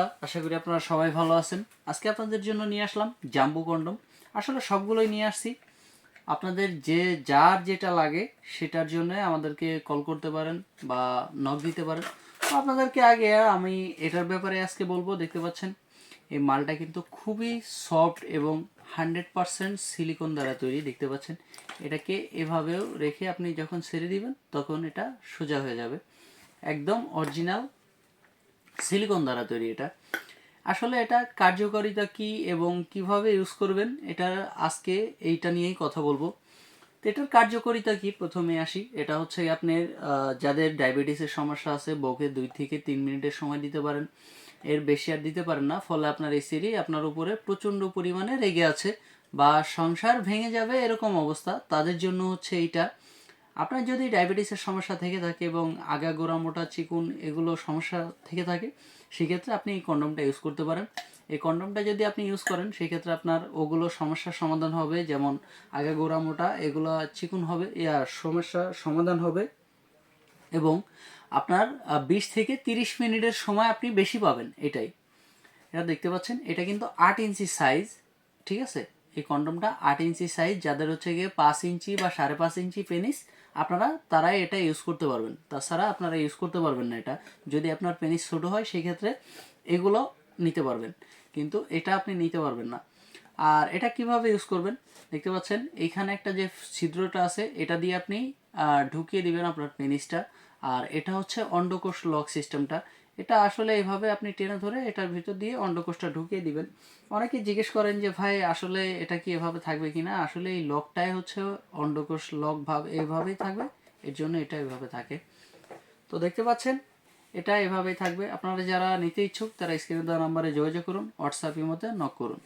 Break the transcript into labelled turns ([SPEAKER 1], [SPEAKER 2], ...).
[SPEAKER 1] বন্ধুরা, আশা করি আপনারা সবাই ভালো আছেন। আজকে আপনাদের জন্য নিয়ে আসলাম জাম্বু কন্ডম। আসলে সবগুলোই নিয়ে আসছি। আপনাদের যে, যার যেটা লাগে, সেটার জন্য আমাদেরকে কল করতে পারেন বা নক দিতে পারেন। আপনাদেরকে আগে আমি এটার ব্যাপারে আজকে বলব, দেখতে পাচ্ছেন, এই মালটা কিন্তু খুবই সফট এবং হান্ড্রেড পারসেন্ট সিলিকন দ্বারা তৈরি, দেখতে পাচ্ছেন। এটাকে এভাবেও রেখে আপনি যখন ছেড়ে দিবেন, তখন এটা সোজা হয়ে যাবে। একদম অরিজিনাল সিলিকন দ্বারা তৈরি এটা। আসলে এটা কার্যকারিতা কি এবং কীভাবে ইউজ করবেন, এটা আজকে এইটা নিয়েই কথা বলব। তো এটার কার্যকারিতা কি? প্রথমে আসি। এটা হচ্ছে আপনার যাদের ডায়াবেটিসের সমস্যা আছে, বউকে দুই থেকে তিন মিনিটের সময় দিতে পারেন। এর বেশি আর দিতে পারেন না, ফলে আপনার এই আপনার উপরে প্রচণ্ড পরিমাণে রেগে আছে বা সংসার ভেঙে যাবে এরকম অবস্থা। তাদের জন্য হচ্ছে এইটা। আপনার যদি ডায়াবেটিসের সমস্যা থেকে থাকে এবং আগা গোড়া মোটা চিকুন এগুলো সমস্যা থেকে থাকে, সেক্ষেত্রে আপনি এই কন্ডমটা ইউজ করতে পারেন। এই কন্ডমটা যদি আপনি ইউজ করেন, সেক্ষেত্রে আপনার ওগুলো সমস্যার সমাধান হবে, যেমন আগা গোড়া মোটা, এগুলো চিকুন হবে সমস্যা সমাধান হবে এবং আপনার বিশ থেকে তিরিশ মিনিটের সময় আপনি বেশি পাবেন এটাই। এটা দেখতে পাচ্ছেন, এটা কিন্তু আট ইঞ্চি সাইজ ঠিক আছে? এই কন্ডমটা আট ইঞ্চি সাইজ যাদের হচ্ছে গিয়ে পাঁচ ইঞ্চি বা সাড়ে পাঁচ ইঞ্চি পেনিস আপনারা, তারাই এটা ইউজ করতে পারবেন। তাছাড়া আপনারা ইউজ করতে পারবেন না এটা। যদি আপনার পেনিস ছোটো হয় সেই ক্ষেত্রে এগুলো নিতে পারবেন। কিন্তু এটা আপনি নিতে পারবেন না। আর এটা কীভাবে ইউজ করবেন? দেখতে পাচ্ছেন এইখানে একটা যে ছিদ্রটা আছে, এটা দিয়ে আপনি ঢুকিয়ে দিবেন আপনার পেনিসটা আর এটা হচ্ছে অন্ডকোষ লক সিস্টেমটা এটা আসলে এইভাবে আপনি টেনে ধরে এটার ভিতর দিয়ে অন্ডকোষটা ঢুকিয়ে দিবেন। অনেকে জিজ্ঞেস করেন যে, ভাই, আসলে এটা কি এভাবে থাকবে কি না? আসলে এই লকটাই হচ্ছে অন্ডকোষ লক ভাব, এভাবেই থাকবে। এর জন্য এটা এভাবে থাকে। তো দেখতে পাচ্ছেন, এটা এভাবেই থাকবে। আপনারা যারা নিতে ইচ্ছুক, তারা স্ক্রিনে দেওয়া নাম্বারে যোগাযোগ করুন হোয়াটসঅ্যাপ মধ্যে নক করুন।